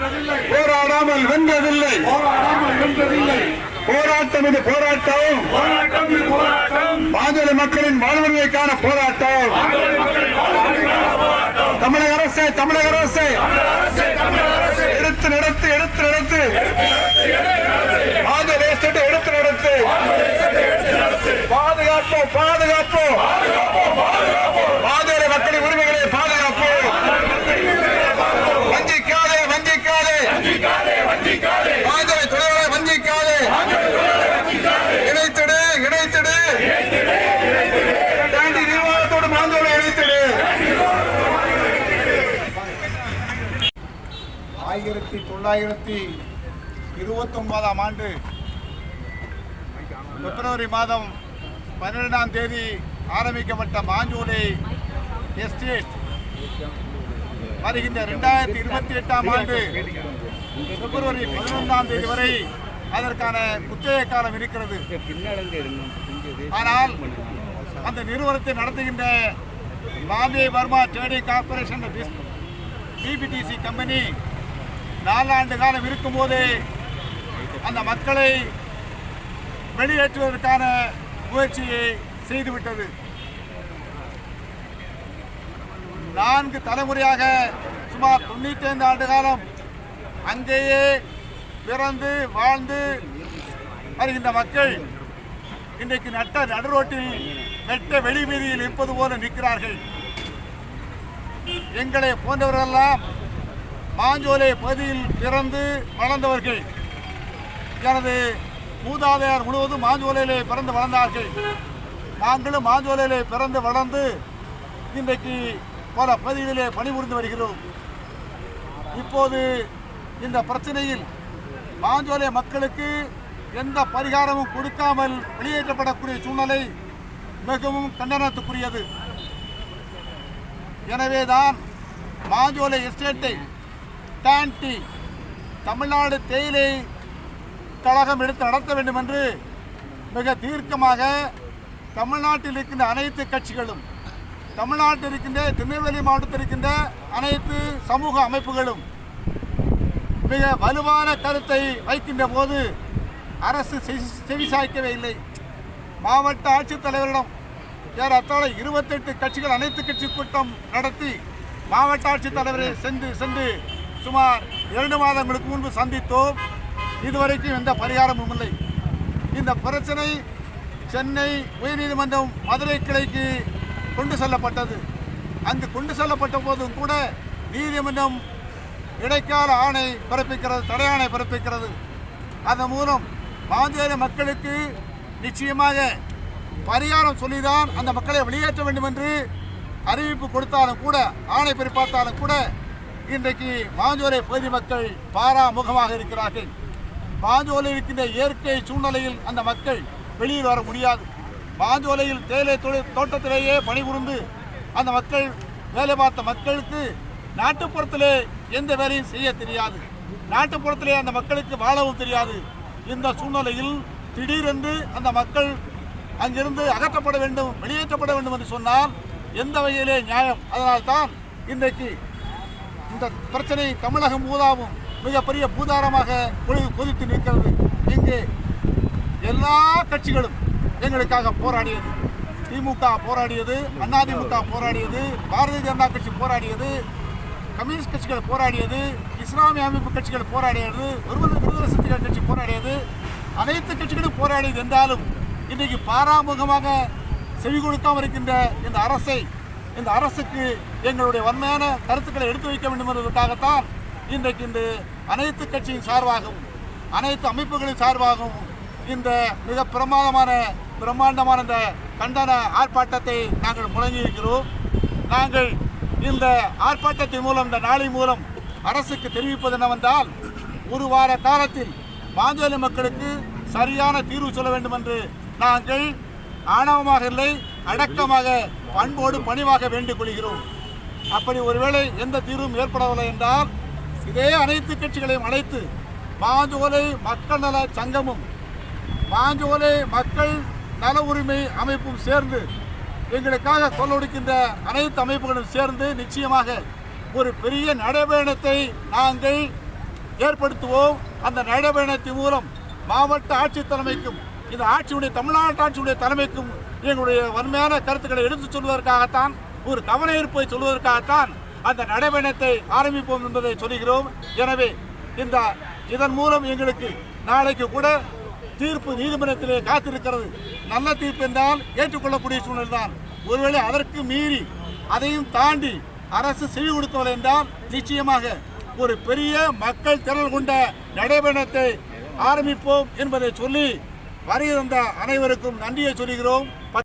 போராடாமல் வென்றதில்லை. போராட்டம் இது போராட்டம். பாஜக மக்களின் வாழ்வுரிமைக்கான போராட்டம். தமிழக அரசு தமிழக அரசு. எடுத்து நடத்து எடுத்து நடத்து. பாஜக எடுத்து நடத்து. பாதுகாப்போம் பாதுகாப்போம். ஆயிரத்தி தொள்ளாயிரத்தி இருபத்தொன்பதாம் ஆண்டு பிப்ரவரி மாதம் பன்னிரெண்டாம் தேதி ஆரம்பிக்கப்பட்ட மாஞ்சோலை எஸ்டேட் வருகின்ற ரெண்டாயிரத்தி இருபத்தி எட்டாம் ஆண்டு பிப்ரவரி பதினொன்றாம் தேதி வரை அதற்கான குத்தகை காலம் இருக்கிறது. ஆனால் அந்த நிறுவனத்தை நடத்துகின்ற Bombay Varma trading corporation BBTC company நாலாண்டு காலம் இருக்கும்போதே அந்த மக்களை வெளியேற்றுவதற்கான முயற்சியை செய்துவிட்டது. நான்கு தலைமுறையாக சுமார் தொண்ணூற்றி ஐந்து ஆண்டு காலம் அங்கேயே பிறந்து வாழ்ந்து வருகின்ற மக்கள் இன்றைக்கு நட்ட நடுரோட்டில் வெட்ட வெளி வீதியில் இருப்பது போல நிற்கிறார்கள். எங்களை போன்றவர்களெல்லாம் மாஞ்சோலை பகுதியில் பிறந்து வளர்ந்தவர்கள். எனது மூதாதையார் முழுவதும் மாஞ்சோலையிலே பிறந்து வளர்ந்தார்கள். நாங்களும் மாஞ்சோலையிலே பிறந்து வளர்ந்து இன்றைக்கு பல பகுதிகளிலே பணிபுரிந்து வருகிறோம். இப்போது இந்த பிரச்சனையில் மாஞ்சோலை மக்களுக்கு எந்த பரிகாரமும் கொடுக்காமல் வெளியேற்றப்படக்கூடிய சூழ்நிலை மிகவும் கண்டனத்துக்குரியது. எனவேதான் மாஞ்சோலை எஸ்டேட்டை டேன்டி தமிழ்நாடு தேயிலை கழகம் எடுத்து நடத்த வேண்டும் என்று மிக தீர்க்கமாக தமிழ்நாட்டில் இருக்கின்ற அனைத்து கட்சிகளும் தமிழ்நாட்டில் இருக்கின்ற திருநெல்வேலி மாவட்டத்தில் இருக்கின்ற அனைத்து சமூக அமைப்புகளும் மிக வலுவான கருத்தை வைக்கின்ற போது அரசு செவி- செவிசாய்க்கவே இல்லை. மாவட்ட ஆட்சித்தலைவரிடம் ஏறத்தாழ இருபத்தெட்டு கட்சிகள் அனைத்து கட்சி கூட்டம் நடத்தி மாவட்ட ஆட்சித்தலைவரை சென்று சென்று சுமார் இரண்டு மாதங்களுக்கு முன்பு சந்தித்தோம். இதுவரைக்கும் எந்த பரிகாரமும் இல்லை. இந்த பிரச்சனை சென்னை உயர்நீதிமன்றம் மதுரை கிளைக்கு கொண்டு செல்லப்பட்டது. அங்கு கொண்டு செல்லப்பட்ட போதும் கூட நீதிமன்றம் இடைக்கால ஆணை பிறப்பிக்கிறது தடை ஆணை பிறப்பிக்கிறது. அதன் மூலம் மாந்தேரி மக்களுக்கு நிச்சயமாக பரிகாரம் சொல்லிதான் அந்த மக்களை வெளியேற்ற வேண்டும் என்று அறிவிப்பு கொடுத்தாலும் கூட ஆணை பிறப்பாத்தாலும் கூட இன்றைக்கு மாஞ்சோலை பகுதி மக்கள் பாராமுகமாக இருக்கிறார்கள். மாஞ்சோலை இருக்கின்ற இயற்கை சூழ்நிலையில் அந்த மக்கள் வெளியில் வர முடியாது. மாஞ்சோலையில் தேயிலை தொழில் தோட்டத்திலேயே பணிபுரிந்து அந்த மக்கள் வேலை பார்த்த மக்களுக்கு நாட்டுப்புறத்திலே எந்த வேலையும் செய்ய தெரியாது. நாட்டுப்புறத்திலே அந்த மக்களுக்கு வாழவும் தெரியாது. இந்த சூழ்நிலையில் திடீரென்று அந்த மக்கள் அங்கிருந்து அகற்றப்பட வேண்டும் வெளியேற்றப்பட வேண்டும் என்று சொன்னால் எந்த வகையிலே நியாயம்? அதனால்தான் இன்றைக்கு இந்த பிரச்சனை தமிழகம் பூதாவும் மிகப்பெரிய பூதாரமாக கொதித்து நிற்கிறது. இங்கு எல்லா கட்சிகளும் எங்களுக்காக போராடியது. திமுக போராடியது அதிமுக போராடியது பாரதிய ஜனதா கட்சி போராடியது கம்யூனிஸ்ட் கட்சிகள் போராடியது இஸ்லாமிய அமைப்பு கட்சிகள் போராடியது ஒருவர் விடுதலை சக்திகள் கட்சி போராடியது அனைத்து கட்சிகளும் போராடியது என்றாலும் இன்றைக்கு பாராமுகமாக செவி கொடுக்காமல் இருக்கின்ற இந்த அரசை இந்த அரசுக்கு எங்களுடைய வன்மையான கருத்துக்களை எடுத்து வைக்க வேண்டும் என்பதற்காகத்தான் இன்றைக்கு இந்த அனைத்து கட்சியின் சார்பாகவும் அனைத்து அமைப்புகளின் சார்பாகவும் இந்த மிக பிரமாதமான பிரம்மாண்டமான இந்த கண்டன ஆர்ப்பாட்டத்தை நாங்கள் முழங்கி இருக்கிறோம் நாங்கள் இந்த ஆர்ப்பாட்டத்தின் மூலம் இந்த நாளை மூலம் அரசுக்கு தெரிவிப்பது என்னவென்றால் ஒரு வார காலத்தில் மாஞ்சோலை மக்களுக்கு சரியான தீர்வு சொல்ல வேண்டும் என்று நாங்கள் ஆணவமாக இல்லை. அடக்கமாக பண்போடு பணிவாக வேண்டிக் கொள்கிறோம் அப்படி ஒருவேளை எந்த தீர்வும் ஏற்படவில்லை என்றால் இதே அனைத்து கட்சிகளையும் அழைத்து மாஞ்சோலை மக்கள் நல சங்கமும் மாஞ்சோலை மக்கள் நல உரிமை அமைப்பும் சேர்ந்து எங்களுக்காக கொள்ளொடுக்கின்ற அனைத்து அமைப்புகளும் சேர்ந்து நிச்சயமாக ஒரு பெரிய நடைபயணத்தை நாங்கள் ஏற்படுத்துவோம். அந்த நடைபயணத்தின் மூலம் மாவட்ட ஆட்சித் தலைமைக்கும் இந்த ஆட்சியுடைய தமிழ்நாட்டு ஆட்சியுடைய தலைமைக்கும் எங்களுடைய வன்மையான கருத்துக்களை எடுத்துச் சொல்வதற்காகத்தான் ஒரு கவன ஈர்ப்பை சொல்வதற்காகத்தான் அந்த நடைபயணத்தை ஆரம்பிப்போம் என்பதை சொல்கிறோம். எனவே இந்த இதன் மூலம் எங்களுக்கு நாளைக்கு கூட தீர்ப்பு நீதிமன்றத்திலே காத்திருக்கிறது. நல்ல தீர்ப்பு என்றால் ஏற்றுக்கொள்ளக்கூடிய சூழ்நிலை தான். ஒருவேளை அதற்கு மீறி அதையும் தாண்டி அரசு செவி கொடுக்கவில்லை என்றால் நிச்சயமாக ஒரு பெரிய மக்கள் திரள் கொண்ட நடைபயணத்தை ஆரம்பிப்போம் என்பதை சொல்லி வருகிற அனைவருக்கும் நன்றியை சொல்கிறோம்.